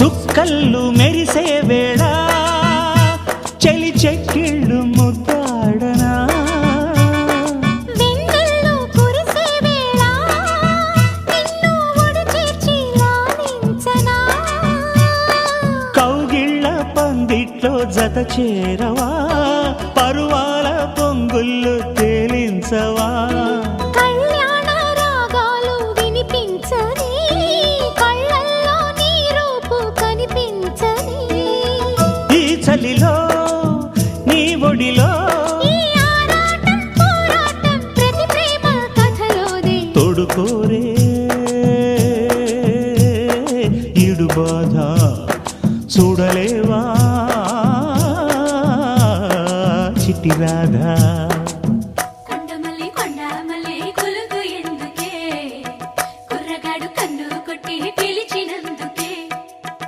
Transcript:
సుక్కళ్ళు మెరిసే వేళ చెలి చెక్కిళ్ళు ముద్దాడనా? కౌగిళ్ళ పందిట్లో జత చేరవా పరువాల పొంగుళ్ళు తేలించవా? చలిలో నీ ఒడిలో. తొడుకోరే ఇడు బాధ చూడలేవా? చిట్టి రాధా. కొట్టి పిలిచినందుకే?